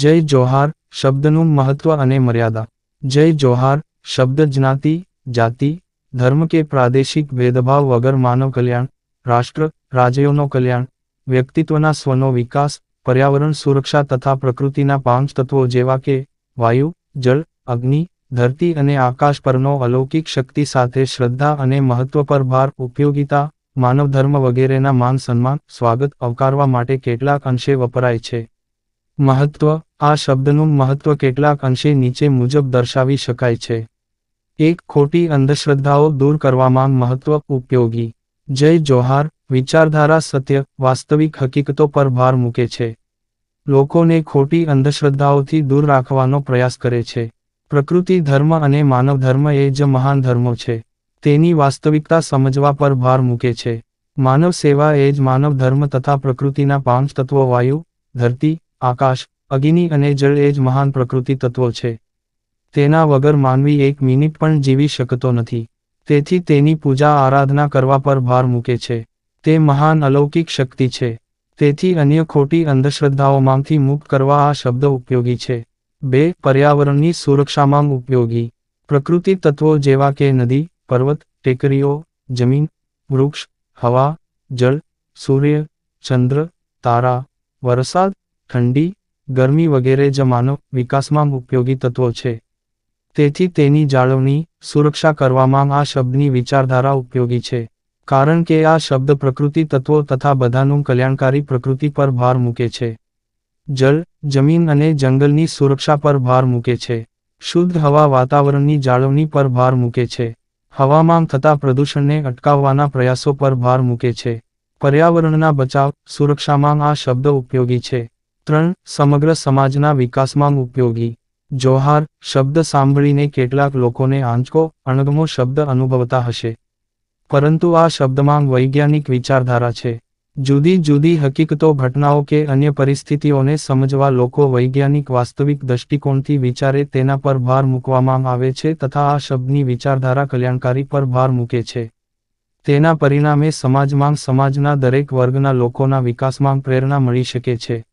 જય જોહાર શબ્દનું મહત્વ અને મર્યાદા. જય જોહાર શબ્દ જ્ઞાતિ, જાતિ, ધર્મ કે પ્રાદેશિક ભેદભાવ વગર માનવ કલ્યાણ, રાષ્ટ્ર, રાજ્યોનો કલ્યાણ, વ્યક્તિત્વના સ્વનો વિકાસ, પર્યાવરણ સુરક્ષા તથા પ્રકૃતિના પાંચ તત્વો જેવા કે વાયુ, જળ, અગ્નિ, ધરતી અને આકાશ પરનો અલૌકિક શક્તિ સાથે શ્રદ્ધા અને મહત્વ પર ભાર, ઉપયોગિતા, માનવ ધર્મ વગેરેના માન સન્માન, સ્વાગત, આવકારવા માટે કેટલાક અંશે વપરાય છે. મહત્વ આ શબ્દનું મહત્વ કેટલાક અંશે નીચે મુજબ દર્શાવી શકાય છે. એક ખોટી અંધશ્રદ્ધાઓ દૂર કરવામાં મહત્વ ઉપયોગી. જય જોહાર, વિચારધારા સત્ય, વાસ્તવિક હકીકતો પર ભાર મૂકે છે. લોકોને ખોટી અંધશ્રદ્ધાઓથી દૂર રાખવાનો પ્રયાસ કરે છે. પ્રકૃતિ ધર્મ અને માનવ ધર્મ એ જ મહાન ધર્મો છે. તેની વાસ્તવિકતા સમજવા પર ભાર મૂકે છે. માનવ સેવા એ જ માનવ ધર્મ તથા પ્રકૃતિના પાંચ તત્વો વાયુ, ધરતી, આકાશ અગ્નિ અને જળ એ જ મહાન પ્રકૃતિ તત્વો છે. તેના વગર માનવી એક મિનિટ પણ જીવી શકતો નથી. તેથી તેની પૂજા આરાધના કરવા પર ભાર મૂકે છે. તે મહાન અલૌકિક શક્તિ છે. તેથી અન્ય ખોટી અંધશ્રદ્ધાઓમાંથી મુક્ત કરવા આ શબ્દ ઉપયોગી છે. બે, પર્યાવરણની સુરક્ષામાં ઉપયોગી. પ્રકૃતિ તત્વો જેવા કે નદી, પર્વત, ટેકરીઓ, જમીન, વૃક્ષ, હવા, જળ, સૂર્ય, ચંદ્ર, તારા, વરસાદ, ઠંડી ગરમી વગેરે જ માનવ વિકાસમાં ઉપયોગી તત્વો છે. તેથી તેની જાળવણી, સુરક્ષા કરવામાં આ શબ્દની વિચારધારા ઉપયોગી છે. કારણ કે આ શબ્દ પ્રકૃતિ તત્વો તથા બધાનું કલ્યાણકારી પ્રકૃતિ પર ભાર મૂકે છે. જળ, જમીન અને જંગલની સુરક્ષા પર ભાર મૂકે છે. શુદ્ધ હવા વાતાવરણની જાળવણી પર ભાર મૂકે છે. હવામાં થતા પ્રદૂષણને અટકાવવાના પ્રયાસો પર ભાર મૂકે છે. પર્યાવરણના બચાવ, સુરક્ષામાં આ શબ્દ ઉપયોગી છે. ત્રણ સમગ્ર સમાજના વિકાસમાં ઉપયોગી. જોહાર, શબ્દ સાંભળીને કેટલાક લોકોને આંચકો, અણગમો શબ્દ અનુભવતા હશે. પરંતુ આ શબ્દમાં વૈજ્ઞાનિક વિચારધારા છે. જુદી જુદી હકીકતો, ઘટનાઓ કે અન્ય પરિસ્થિતિઓને સમજવા લોકો વૈજ્ઞાનિક વાસ્તવિક દૃષ્ટિકોણથી વિચારે તેના પર ભાર મૂકવામાં આવે છે તથા આ શબ્દની વિચારધારા કલ્યાણકારી પર ભાર મૂકે છે. તેના પરિણામે સમાજમાં, સમાજના દરેક વર્ગના લોકોના વિકાસમાં પ્રેરણા મળી શકે છે.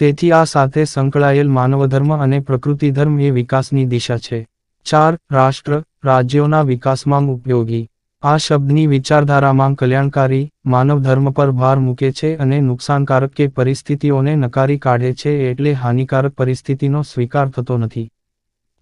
તેથી આ સાથે સંકળાયેલ માનવધર્મ અને પ્રકૃતિધર્મ એ વિકાસની દિશા છે. ચાર, રાષ્ટ્ર, રાજ્યોના વિકાસમાં ઉપયોગી. આ શબ્દની વિચારધારામાં કલ્યાણકારી માનવ ધર્મ પર ભાર મૂકે છે અને નુકસાનકારક કે પરિસ્થિતિઓને નકારી કાઢે છે એટલે હાનિકારક પરિસ્થિતિનો સ્વીકાર થતો નથી.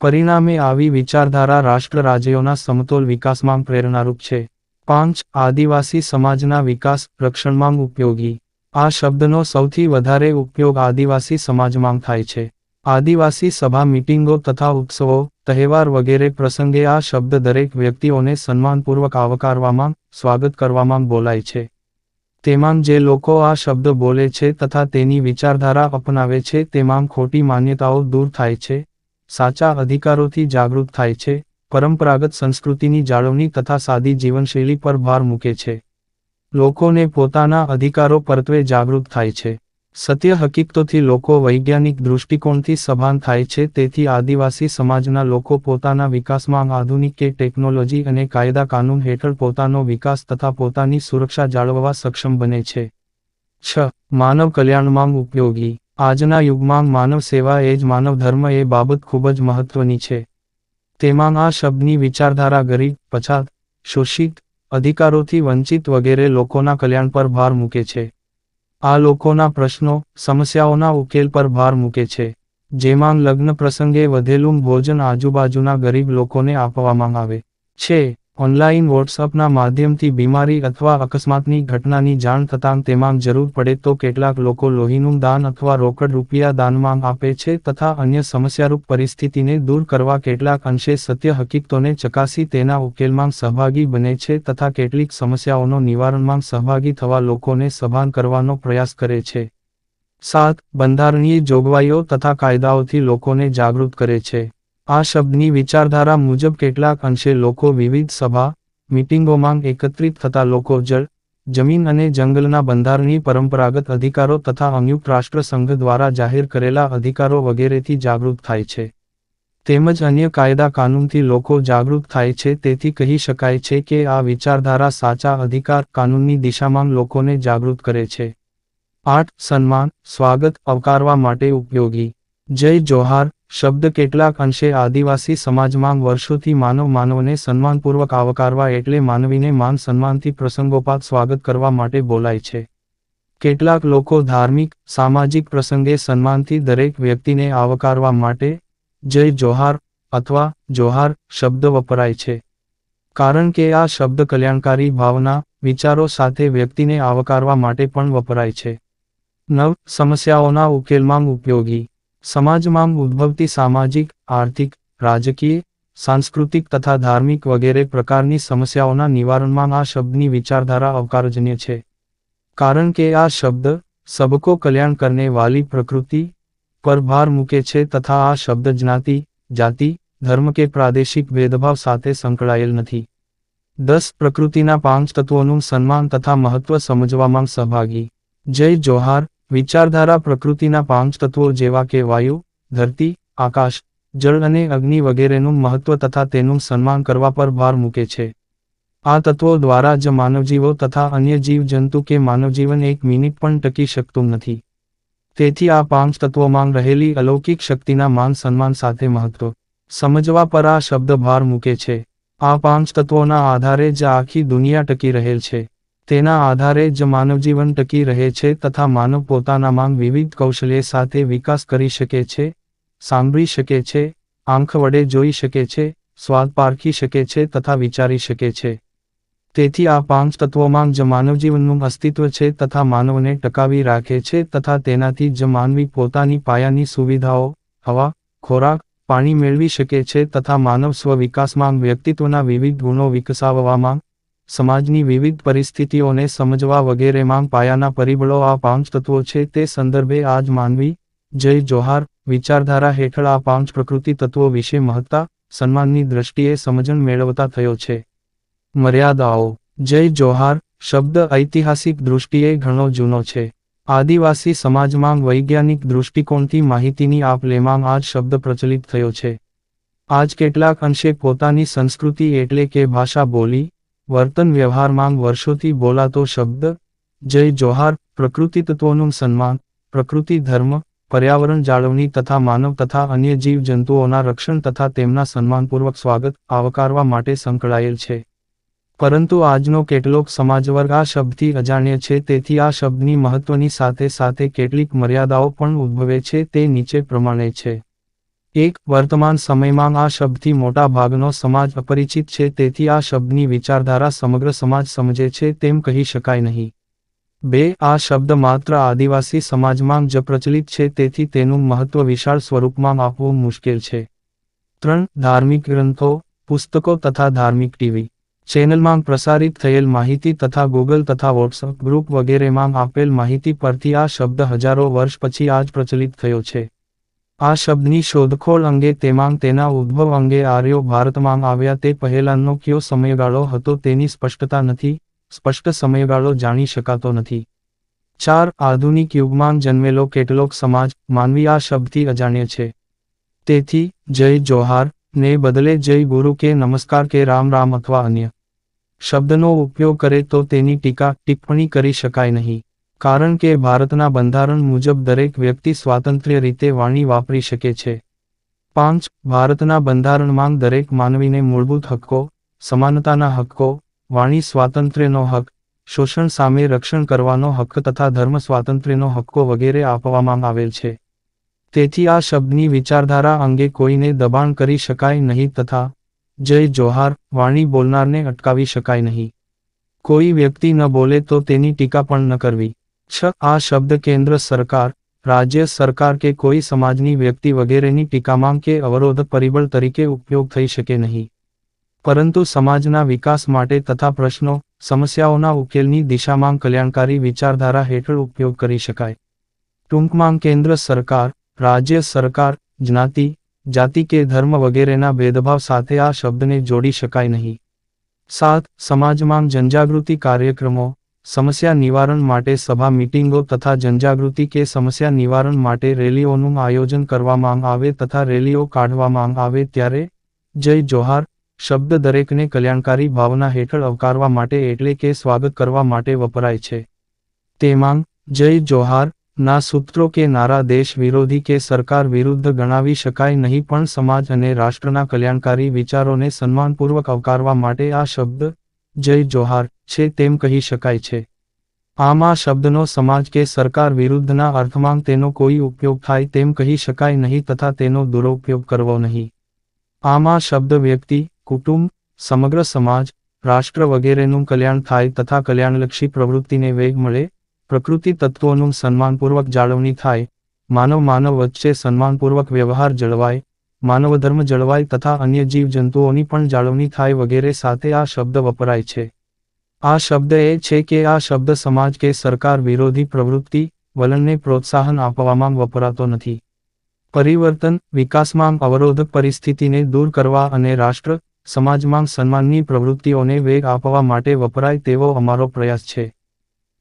પરિણામે આવી વિચારધારા રાષ્ટ્ર રાજ્યોના સમતોલ વિકાસમાં પ્રેરણારૂપ છે. પાંચ, આદિવાસી સમાજના વિકાસ રક્ષણમાં ઉપયોગી. આ શબ્દનો સૌથી વધારે ઉપયોગ આદિવાસી સમાજમાં થાય છે. આદિવાસી સભા, મીટિંગો તથા ઉત્સવો, તહેવાર વગેરે પ્રસંગે આ શબ્દ દરેક વ્યક્તિઓને સન્માનપૂર્વક આવકારવામાં, સ્વાગત કરવામાં બોલાય છે. તેમાં જે લોકો આ શબ્દ બોલે છે તથા તેની વિચારધારા અપનાવે છે તેમાં ખોટી માન્યતાઓ દૂર થાય છે, સાચા અધિકારોથી જાગૃત થાય છે, પરંપરાગત સંસ્કૃતિની જાળવણી તથા સાદી જીવનશૈલી પર ભાર મૂકે છે. લોકોને પોતાના અધિકારો પરત્વે જાગૃત થાય છે. સત્ય હકીકતોથી લોકો વૈજ્ઞાનિક દૃષ્ટિકોણથી સભાન થાય છે, તેથી આદિવાસી સમાજના લોકો પોતાના વિકાસમાં આધુનિક કે ટેકનોલોજી અને કાયદા કાનૂન હેઠળ પોતાનો વિકાસ તથા પોતાની સુરક્ષા જાળવવા સક્ષમ બને છે. છ. માનવ કલ્યાણમાં ઉપયોગી. આજના યુગમાં માનવ સેવા એ જ માનવ ધર્મ એ બાબત ખૂબ જ મહત્વની છે. તેમાં આ શબ્દની વિચારધારા ગરીબ, પછાત, શોષિત અધિકારોથી વંચિત વગેરે લોકોના કલ્યાણ પર ભાર મૂકે છે. આ લોકોના પ્રશ્નો, સમસ્યાઓના ઉકેલ પર ભાર મૂકે છે, જેમાં લગ્ન પ્રસંગે વધેલું ભોજન આજુબાજુના ગરીબ લોકોને આપવામાં આવે છે. ઓનલાઈન વોટ્સઅપના માધ્યમથી બીમારી અથવા અકસ્માતની ઘટનાની જાણ થતાં તેમાં જરૂર પડે તો કેટલાક લોકો લોહીનું દાન અથવા રોકડ રૂપિયા દાનમાં આપે છે તથા અન્ય સમસ્યારૂપ પરિસ્થિતિને દૂર કરવા કેટલાક અંશે સત્ય હકીકતોને ચકાસી તેના ઉકેલમાં સહભાગી બને છે તથા કેટલીક સમસ્યાઓનો નિવારણમાં સહભાગી થવા લોકોને સભાન કરવાનો પ્રયાસ કરે છે. સાત, બંધારણીય જોગવાઈઓ તથા કાયદાઓથી લોકોને જાગૃત કરે છે. આ શબ્દની વિચારધારા મુજબ કેટલાક અંશે લોકો વિવિધ સભા, મિટિંગોમાં એકત્રિત થતા લોકો જળ, જમીન અને જંગલના બંધારણીય પરંપરાગત અધિકારો તથા સંયુક્ત રાષ્ટ્ર સંઘ દ્વારા જાહેર કરેલા અધિકારો વગેરેથી જાગૃત થાય છે. તેમજ અન્ય કાયદા કાનૂનથી લોકો જાગૃત થાય છે. તેથી કહી શકાય છે કે આ વિચારધારા સાચા અધિકાર કાનૂનની દિશામાં લોકોને જાગૃત કરે છે. આઠ, સન્માન, સ્વાગત, આવકારવા માટે ઉપયોગી. જય જોહાર. શબ્દ કેટલાક અંશે આદિવાસી સમાજમાં વર્ષોથી માનવ માનવને સન્માનપૂર્વક આવકારવા એટલે માનવીને માન સન્માનથી પ્રસંગોપાત સ્વાગત કરવા માટે બોલાય છે. કેટલાક લોકો ધાર્મિક, સામાજિક પ્રસંગે સન્માનથી દરેક વ્યક્તિને આવકારવા માટે જય જોહાર અથવા જોહાર શબ્દ વપરાય છે. કારણ કે આ શબ્દ કલ્યાણકારી ભાવના, વિચારો સાથે વ્યક્તિને આવકારવા માટે પણ વપરાય છે. નવ, સમસ્યાઓના ઉકેલમાં ઉપયોગી સમાજમાં ઉદ્ભવતી સામાજિક, આર્થિક, રાજકીય, સાંસ્કૃતિક તથા ધાર્મિક વગેરે પ્રકારની સમસ્યાઓના નિવારણમાં આ શબ્દની વિચારધારા અવકારજન્ય છે. કારણ કે આ શબ્દ સબકો કલ્યાણ કરને વાલી પ્રકૃતિ પર ભાર મૂકે છે તથા આ શબ્દ જ્ઞાતિ, જાતિ, ધર્મ કે પ્રાદેશિક ભેદભાવ સાથે સંકળાયેલ નથી. દસ પ્રકૃતિના પાંચ તત્વોનું સન્માન તથા મહત્વ સમજવામાં સહભાગી. જય જોહાર. વિચારધારા પ્રકૃતિના પાંચ તત્વો જેવા કે વાયુ, ધરતી, આકાશ, જળ અને અગ્નિ વગેરેનું મહત્વ તથા તેનું સન્માન કરવા પર ભાર મૂકે છે. આ તત્વો દ્વારા જ માનવજીવો તથા અન્ય જીવજંતુ કે માનવજીવન એક મિનિટ પણ ટકી શકતું નથી. તેથી આ પાંચ તત્વોમાં રહેલી અલૌકિક શક્તિના માન સન્માન સાથે મહત્વ સમજવા પર આ શબ્દ ભાર મૂકે છે. આ પાંચ તત્વોના આધારે જ આખી દુનિયા ટકી રહેલ છે. તેના આધારે જ માનવજીવન ટકી રહે છે તથા માનવ પોતાનામાં વિવિધ કૌશલ્ય સાથે વિકાસ કરી શકે છે, સાંભળી શકે છે, આંખ વડે જોઈ શકે છે, સ્વાદ પારખી શકે છે તથા વિચારી શકે છે. તેથી આ પાંચ તત્વોમાં જ માનવજીવનનું અસ્તિત્વ છે તથા માનવને ટકાવી રાખે છે તથા તેનાથી જ માનવી પોતાની પાયાની સુવિધાઓ, હવા, ખોરાક, પાણી મેળવી શકે છે તથા માનવ સ્વ વિકાસમાં વ્યક્તિત્વના વિવિધ ગુણો વિકસાવવામાં સમાજની વિવિધ પરિસ્થિતિઓને સમજવા વગેરેમાં પાયાના પરિબળો આ પાંચ તત્વો છે તે સંદર્ભે આજ માનવી, જય જોહાર, વિચારધારા હેઠળ આ પાંચ પ્રકૃતિ તત્વો વિશે મહત્તા, સન્માનની દ્રષ્ટિએ સમજણ મેળવતા થયો છે. મર્યાદાઓ, જય જોહાર, શબ્દ ઐતિહાસિક દૃષ્ટિએ ઘણો જૂનો છે. આદિવાસી સમાજમાં વૈજ્ઞાનિક દૃષ્ટિકોણથી માહિતીની આપ લેમાં આજ શબ્દ પ્રચલિત થયો છે. આજ કેટલાક અંશે પોતાની સંસ્કૃતિ એટલે કે ભાષા બોલી વર્તન વ્યવહારમાં વર્ષોથી બોલાતો શબ્દ, જય જોહાર, પ્રકૃતિ તત્વોનું સન્માન, પ્રકૃતિ ધર્મ, પર્યાવરણ જાળવણી તથા માનવ તથા અન્ય જીવ જંતુઓના રક્ષણ તથા તેમના સન્માનપૂર્વક સ્વાગત આવકારવા માટે સંકળાયેલ છે. પરંતુ આજનો કેટલોક સમાજવર્ગ આ શબ્દથી અજાણ્ય છે, તેથી આ શબ્દની મહત્વની સાથે સાથે કેટલીક મર્યાદાઓ પણ ઉદ્ભવે છે, તે નીચે પ્રમાણે છે. એક વર્તમાન સમયમાં આ શબ્દથી મોટા ભાગનો સમાજ અપરિચિત છે, તેથી આ શબ્દની વિચારધારા સમગ્ર સમાજ સમજે છે, તેમ કહી શકાય નહીં. બે, આ શબ્દ માત્ર આદિવાસી સમાજમાં જ પ્રચલિત છે, તેથી તેનું મહત્વ વિશાળ સ્વરૂપમાં આપવું મુશ્કેલ છે. ત્રણ, ધાર્મિક ગ્રંથો, પુસ્તકો તથા ધાર્મિક ટીવી ચેનલમાં પ્રસારિત થયેલ માહિતી તથા ગૂગલ તથા વોટ્સઅપ ગ્રુપ વગેરેમાં આપેલ માહિતી પરથી આ શબ્દ હજારો વર્ષ પછી આજ પ્રચલિત થયો છે. આ શબ્દની શોધખોળ અંગે તેમાં તેના ઉદ્ભવ અંગે આર્યો ભારતમાં આવ્યા તે પહેલાંનો કયો સમયગાળો હતો તેની સ્પષ્ટતા નથી, સ્પષ્ટ સમયગાળો જાણી શકાતો નથી. ચાર, આધુનિક યુગમાં જન્મેલો કેટલોક સમાજ, માનવી આ શબ્દથી અજાણ્ય છે. તેથી, જય જોહાર, ને બદલે જય ગુરુ કે નમસ્કાર કે રામ રામ અથવા અન્ય. શબ્દનો ઉપયોગ કરે તો તેની ટીકા, ટિપ્પણી કરી શકાય નહીં. કારણ કે ભારતના બંધારણ મુજબ દરેક વ્યક્તિ સ્વાતંત્ર્ય રીતે વાણી વાપરી શકે છે. પાંચ, ભારતના બંધારણમાં દરેક માનવીને મૂળભૂત હક્કો, સમાનતાના હક્કો, વાણી સ્વાતંત્ર્યનો હક, શોષણ સામે રક્ષણ કરવાનો હક્ક તથા ધર્મ સ્વાતંત્ર્યનો હક્કો વગેરે આપવામાં આવેલ છે. તેથી આ શબ્દની વિચારધારા અંગે કોઈને દબાણ કરી શકાય નહીં તથા જય જોહાર, વાણી બોલનારને અટકાવી શકાય નહીં. કોઈ વ્યક્તિ ન બોલે તો તેની ટીકા પણ ન કરવી. છ, આ શબ્દ કેન્દ્ર સરકાર, રાજ્ય સરકાર કે કોઈ સમાજની વ્યક્તિ વગેરેની ટીકામાં કે અવરોધ પરિબળ તરીકે ઉપયોગ થઈ શકે નહીં. પરંતુ સમાજના વિકાસ માટે તથા પ્રશ્નો, સમસ્યાઓના ઉકેલની દિશામાં કલ્યાણકારી વિચારધારા હેઠળ ઉપયોગ કરી શકાય. ટૂંકમાં કેન્દ્ર સરકાર, રાજ્ય સરકાર, જ્ઞાતિ, જાતિ કે ધર્મ વગેરેના ભેદભાવ સાથે આ શબ્દને જોડી શકાય નહીં. સાત, સમાજમાં જનજાગૃતિ કાર્યક્રમો સમસ્યા નિવારણ માટે સભા મિટિંગો તથા જનજાગૃતિ કે સમસ્યા નિવારણ માટે રેલીઓનું આયોજન કરવામાં આવે તથા રેલીઓ કાઢવામાં આવે ત્યારે જય જોહાર શબ્દ દરેકને કલ્યાણકારી ભાવના હેઠળ આવકારવા માટે એટલે કે સ્વાગત કરવા માટે વપરાય છે. તેમાં જય જોહાર, ના સૂત્રો કે નારા દેશ વિરોધી કે સરકાર વિરુદ્ધ ગણાવી શકાય નહીં પણ સમાજ અને રાષ્ટ્રના કલ્યાણકારી વિચારોને સન્માનપૂર્વક આવકારવા માટે આ શબ્દ જય જોહાર, છે તેમ કહી શકાય છે. આમાં શબ્દનો સમાજ કે સરકાર વિરુદ્ધના અર્થમાં તેનો કોઈ ઉપયોગ થાય તેમ કહી શકાય નહીં તથા તેનો દુરુપયોગ કરવો નહીં. આમાં શબ્દ વ્યક્તિ, કુટુંબ, સમગ્ર સમાજ, રાષ્ટ્ર વગેરેનું કલ્યાણ થાય તથા કલ્યાણલક્ષી પ્રવૃત્તિને વેગ મળે, પ્રકૃતિ તત્વોનું સન્માનપૂર્વક જાળવણી થાય, માનવ માનવ વચ્ચે સન્માનપૂર્વક વ્યવહાર જળવાય માનવધર્મ જળવાય તથા અન્ય જીવજંતુઓની પણ જાળવણી થાય વગેરે સાથે આ શબ્દ વપરાય છે. આ શબ્દ એ છે કે આ શબ્દ સમાજ કે સરકાર વિરોધી પ્રવૃત્તિ, વલણને પ્રોત્સાહન આપવામાં વપરાતો નથી. પરિવર્તન, વિકાસમાં અવરોધક પરિસ્થિતિને દૂર કરવા અને રાષ્ટ્ર, સમાજમાં સન્માનની પ્રવૃત્તિઓને વેગ આપવા માટે વપરાય તેવો અમારો પ્રયાસ છે.